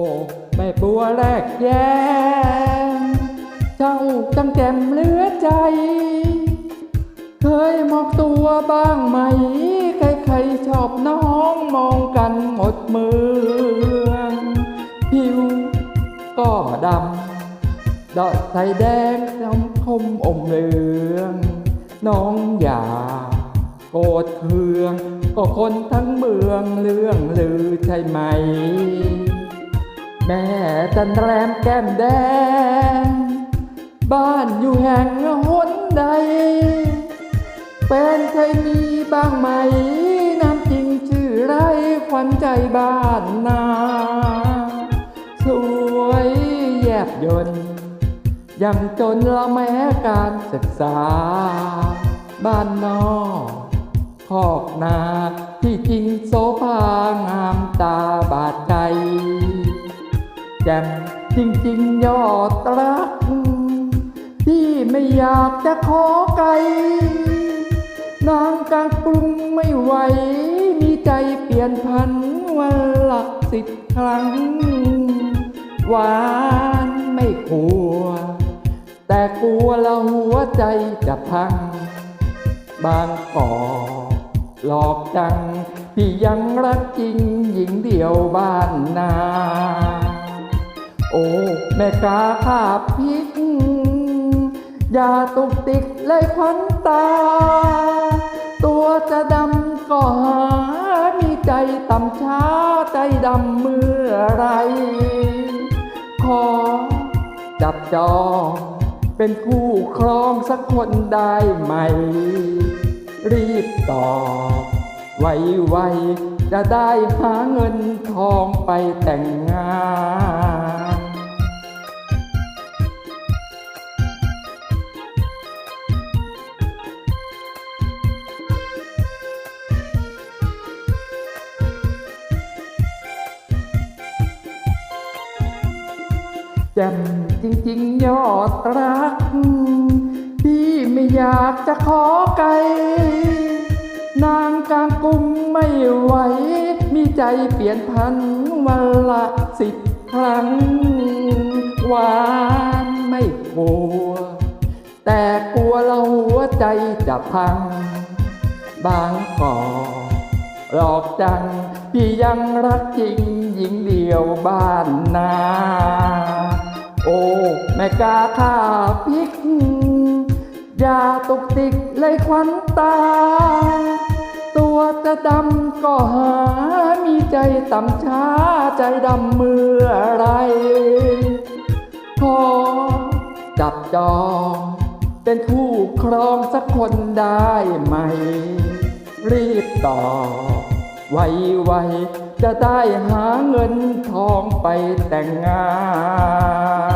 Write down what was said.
โอ้แม่บัวแรกแย้มเจ้าจังแจ่มเหลือใจ เคยมองตัวบ้างไหม ใครๆชอบน้องมองกันหมดเมืองผิวก็ดำ ดอดใสแดงจำคมอมเหลือง น้องอย่าโกรธเคือง ก็คนทั้งเมืองเรื่องลือใช่ไหม แม่จันแรมแก้มแดง บ้านอยู่แห่งหนใดเป็นเคยมีบ้างไหมน้ำจริงชื่อไรขวัญใจบ้านนา สวยแยบยนต์ยังจนละแม้การศึกษา บ้านนอกคอกนาที่จริงโสภางามตาบาดใจ จ่มจริงๆยอดรัก ที่ไม่อยากจะขอไกล นางกลางกรุงไม่ไหว มีใจเปลี่ยนพันวันหลักสิบครั้ง หวานไม่กลัว แต่กลัวละหัวใจจะพัง บางก่อหลอกจัง พี่ยังรักจริงหญิงเดียวบ้านนา โอ้แม่กาขาพิกอย่าตุกติกเลยควันตา ตัวจะดำก็หา มีใจต่ำช้าใจดำเมื่อไร ขอจับจองเป็นคู่ครองสักคนได้ไหม รีบตอบไวๆจะได้หาเงินทองไปแต่งงาน จ่มจริงๆ ยอดรัก พี่ไม่อยากจะขอไกล นางกลางกรุงไม่ไหว มีใจเปลี่ยนพันวันละสิบครั้ง หวานไม่กลัว แต่กลัวเราหัวใจจะพัง บางก่อหลอกจัง พี่ยังรักจริงหญิงเดียวบ้านนา ม่กาข้าพริกอย่าตกติกเลยควันตา ตัวจะดำก็หา มีใจต่ำช้าใจดำเมื่อไร ขอจับจองเป็นคู่ครองสักคนได้ไหม รีบตอบไวๆจะได้หาเงินทองไปแต่งงาน